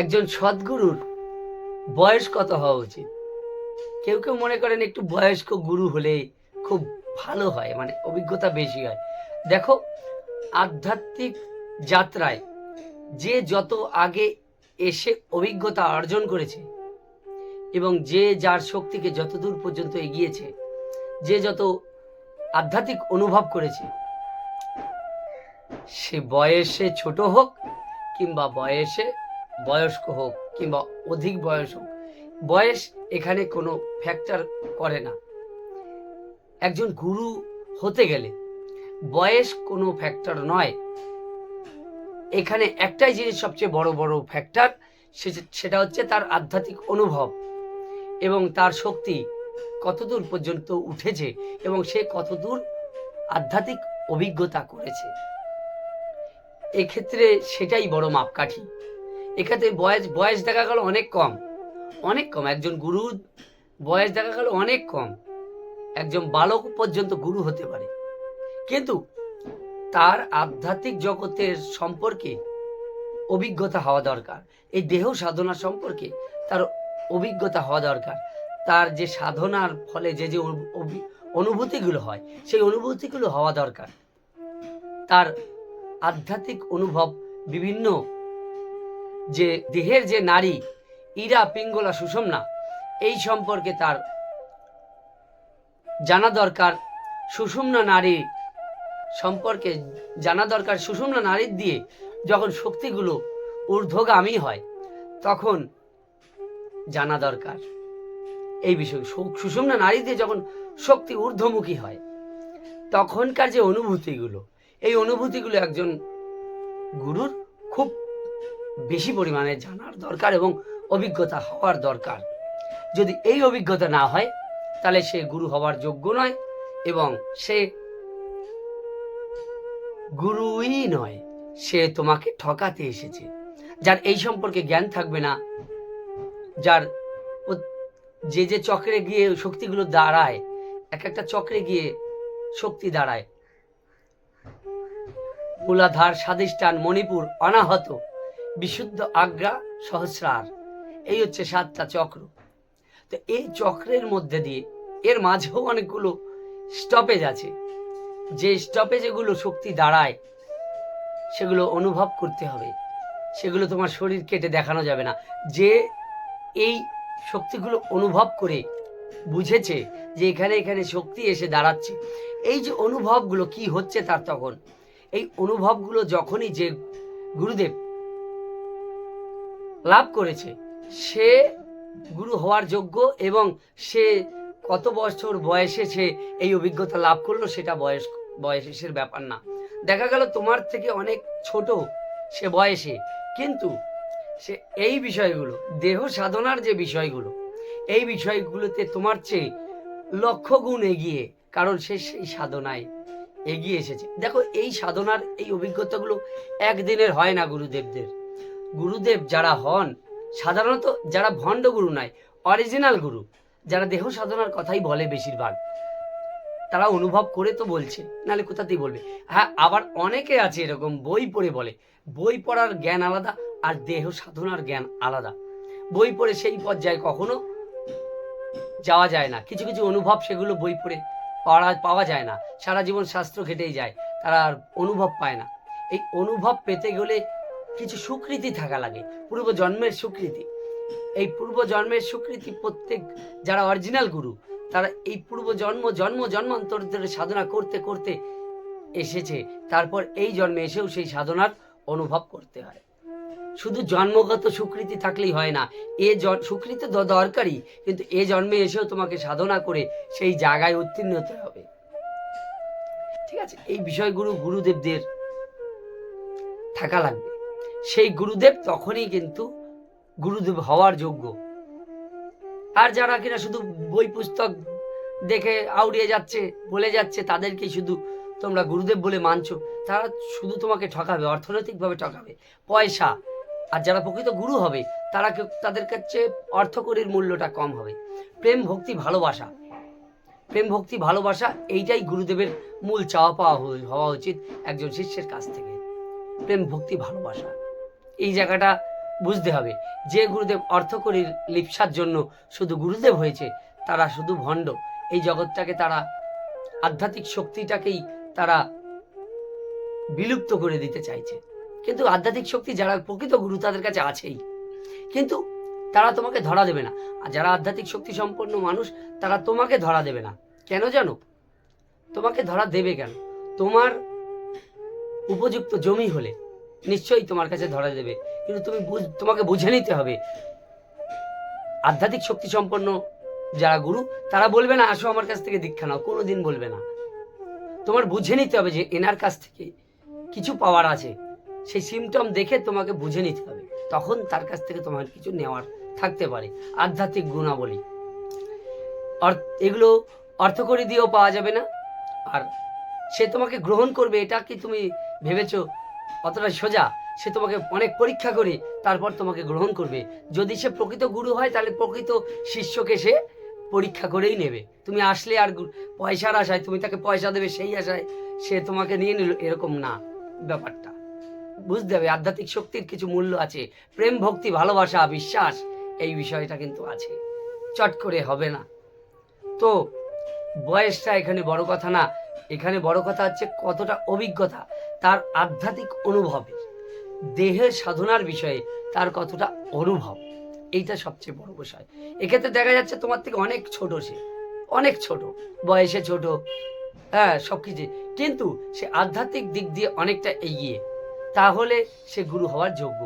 একজন সদ্গুরুর বয়স কত হওয়া উচিত? কেউ কেউ মনে করেন একটু বয়স্ক গুরু হলে খুব ভালো হয় মানে অভিজ্ঞতা বেশি হয়। দেখো, আধ্যাত্মিক যাত্রায় যে যত আগে এসে অভিজ্ঞতা অর্জন করেছে এবং যে যার শক্তিকে যতদূর পর্যন্ত এগিয়েছে, যে যত আধ্যাত্মিক অনুভব করেছে, সে বয়সে ছোট হোক কিংবা বয়সে বয়স্ক হোক কিংবা অধিক বয়স হোক, বয়স এখানে কোনো ফ্যাক্টর করে না। একজন গুরু হতে গেলে বয়স কোনো ফ্যাক্টর নয়। এখানে একটাই জিনিস সবচেয়ে বড় বড় ফ্যাক্টর সেটা হচ্ছে তার আধ্যাত্মিক অনুভব এবং তার শক্তি কতদূর পর্যন্ত উঠেছে এবং সে কতদূর আধ্যাত্মিক অভিজ্ঞতা করেছে। এক্ষেত্রে সেটাই বড় মাপকাঠি। এক্ষেত্রে বয়স বয়স দেখা গেল অনেক কম। অনেক কম। একজন গুরু, বয়স দেখা গেল অনেক কম। একজন বালক পর্যন্ত গুরু হতে পারে। কিন্তু তার আধ্যাত্মিক জগতের সম্পর্কে অভিজ্ঞতা হওয়া দরকার। এই দেহ সাধনা সম্পর্কে তার অভিজ্ঞতা হওয়া দরকার। তার যে সাধনার ফলে যে যে অনু- অনুভূতিগুলো হয়, সেই অনুভূতিগুলো হওয়া দরকার। তার আধ্যাত্মিক অনুভব বিভিন্ন যে দেহের যে নারী, ইরা, পিঙ্গলা সুষমনা এই সম্পর্কে তার জানা দরকার। সুষুম্না নারী সম্পর্কে জানা দরকার। সুষুম্না নারীর দিয়ে যখন শক্তিগুলো ঊর্ধ্বগামী হয়, তখন জানা দরকার। এই বিষয় সুষুম্না নারী দিয়ে যখন শক্তি ঊর্ধ্বমুখী হয়, তখনকার যে অনুভূতিগুলো, এই অনুভূতিগুলো একজন গুরুর বেশি পরিমাণে জানার দরকার এবং অভিজ্ঞতা হওয়ার দরকার। যদি এই অভিজ্ঞতা না হয়, তাহলে সে গুরু হওয়ার যোগ্য নয় এবং সে গুরুই নয়, সে তোমাকে ঠকাতে এসেছে। যার এই সম্পর্কে জ্ঞান থাকবে না, যার যে যে চক্রে গিয়ে শক্তিগুলো দাঁড়ায়, এক একটা চক্রে গিয়ে শক্তি দাঁড়ায়। মূলাধার স্বাদিষ্ঠান মণিপুর, অনাহত বিশুদ্ধ আগ্রা সহস্রার। এই হচ্ছে সাতটা চক্র। তো এই চক্রের মধ্যে দিয়ে এর মাঝেও অনেকগুলো স্টপেজ আছে। যে স্টপেজগুলো শক্তি দাঁড়ায়, সেগুলো অনুভব করতে হবে। সেগুলো তোমার শরীর কেটে দেখানো যাবে না। যে এই শক্তিগুলো অনুভব করে বুঝেছে যে এখানে এখানে শক্তি এসে দাঁড়াচ্ছে, এই যে অনুভবগুলো কি হচ্ছে তার তখন, এই অনুভবগুলো যখনই যে গুরুদেব লাভ করেছে। সে গুরু হওয়ার যোগ্য এবং সে কত বছর বয়সে সে এই অভিজ্ঞতা লাভ করল সেটা বয়স, বয়সের ব্যাপার না। দেখা গেল তোমার থেকে অনেক ছোট সে বয়সে। কিন্তু সে এই বিষয়গুলো, দেহ সাধনার যে বিষয়গুলো, এই বিষয়গুলোতে তোমার চেয়ে লক্ষ গুণ এগিয়ে, কারণ সে সেই সাধনায় এগিয়ে এসেছে। দেখো, এই সাধনার এই অভিজ্ঞতাগুলো একদিনের হয় না গুরুদেবদের। গুরুদেব যারা হন, সাধারণত যারা ভণ্ড গুরু নয় অরিজিনাল গুরু, যারা দেহ সাধনার কথাই বলে বেশিরভাগ, তারা অনুভব করে তো বলছে, নাহলে কোথাতেই বলবে? হ্যাঁ আবার অনেকে আছে এরকম বই পড়ে বলে, বই পড়ার জ্ঞান আলাদা আর দেহ সাধনার জ্ঞান আলাদা। বই পড়ে সেই পর্যায়ে কখনো যাওয়া যায় না, কিছু কিছু অনুভব সেগুলো বই পড়ে পড়া পাওয়া যায় না, সারা জীবন শাস্ত্র ঘেটেই যায়, তারা আর অনুভব পায় না। এই অনুভব পেতে গেলে কিছু সুকৃতি থাকা লাগে। পূর্ব জন্মের সুকৃতি। এই পূর্ব জন্মের সুকৃতি প্রত্যেক যারা অরিজিনাল গুরু, তারা এই পূর্ব জন্ম জন্ম জন্মান্তর ধরে সাধনা করতে করতে এসেছে। তারপর এই জন্মে এসেও সেই সাধনার অনুভব করতে হয়। শুধু জন্মগত সুকৃতি থাকলেই হয় না, এ সুকৃতি তো দরকারই, কিন্তু এ জন্মে এসেও তোমাকে সাধনা করে সেই জায়গায় উত্তীর্ণ হতে হবে। ঠিক আছে? এই বিষয়গুলো গুরুদেবদের থাকা লাগবে। সেই গুরুদেব তখনই কিন্তু গুরুদেব হওয়ার যোগ্য। আর যারা কিনা শুধু বই পুস্তক দেখে আউড়িয়ে যাচ্ছে, বলে যাচ্ছে তাদেরকে শুধু তোমরা গুরুদেব বলে মানছো। তারা শুধু তোমাকে ঠকাবে, অর্থনৈতিকভাবে ঠকাবে। পয়সা, আর যারা প্রকৃত গুরু হবে, তারা তাদের কাছে অর্থকরীর মূল্যটা কম হবে। প্রেম, ভক্তি, ভালোবাসা। প্রেম, ভক্তি, ভালোবাসা, এইটাই গুরুদেবের মূল চাওয়া পাওয়া হওয়া উচিত একজন শিষ্যের কাছ থেকে। প্রেম, ভক্তি, ভালোবাসা। এই জায়গাটা বুঝতে হবে। যে গুরুদেব অর্থকরীর লিপসার জন্য শুধু গুরুদেব হয়েছে, তারা শুধু ভণ্ড। এই জগৎটাকে তারা আধ্যাত্মিক শক্তিটাকেই তারা বিলুপ্ত করে দিতে চাইছে। কিন্তু আধ্যাত্মিক শক্তি যারা প্রকৃত গুরু তাদের কাছে আছেই। কিন্তু তারা তোমাকে ধরা দেবে না। আর যারা আধ্যাত্মিক শক্তি সম্পন্ন মানুষ, তারা তোমাকে ধরা দেবে না। কেন জানো? তোমাকে ধরা দেবে কেন? তোমার উপযুক্ত জমি হলে। নিশ্চয়ই তোমার কাছে ধরা দেবে। কিন্তু তুমি তোমাকে বুঝে নিতে হবে। আধ্যাত্মিক শক্তি সম্পন্ন যারা গুরু, তারা বলবে না, আসো আমার কাছ থেকে দীক্ষা নাও। কোনোদিন বলবে না। তোমার বুঝে নিতে হবে যে এনার কাছ থেকে কিছু পাওয়ার আছে। সেই সিমটম দেখে তোমাকে বুঝে নিতে হবে। তখন তার কাছ থেকে তোমার কিছু নেওয়ার থাকতে পারে। আধ্যাত্মিক গুণাবলী। এগুলো অর্থকরী দিয়েও পাওয়া যাবে না। আর সে তোমাকে গ্রহণ করবে, এটা কি তুমি ভেবেছো? অতটা সোজা। সে তোমাকে অনেক পরীক্ষা করে, তারপর তোমাকে গ্রহণ করবে। যদি সে প্রকৃত গুরু হয়, তাহলে প্রকৃত শিষ্যকে সে পরীক্ষা করেই নেবে। তুমি আসলে আর পয়সার আশায়, তুমি তাকে পয়সা দেবে সেই আশায় সে তোমাকে নিয়ে নিল, এরকম না ব্যাপারটা। বুঝতে হবে, আধ্যাত্মিক শক্তির কিছু মূল্য আছে। প্রেম, ভক্তি, ভালোবাসা, বিশ্বাস, এই বিষয়টা কিন্তু আছে। চট করে হবে না। তো, বয়সটা এখানে বড় কথা না। এখানে বড় কথা হচ্ছে কতটা অভিজ্ঞতা। তার আধ্যাত্মিক অনুভবে। দেহের সাধনার বিষয়ে তার কতটা অনুভব, এইটা সবচেয়ে বড় বিষয়। এক্ষেত্রে দেখা যাচ্ছে তোমার থেকে অনেক ছোট সে, অনেক ছোট, বয়সে ছোট হ্যাঁ সব কিছু। কিন্তু সে আধ্যাত্মিক দিক দিয়ে অনেকটা এগিয়ে, তাহলে সে গুরু হওয়ার যোগ্য।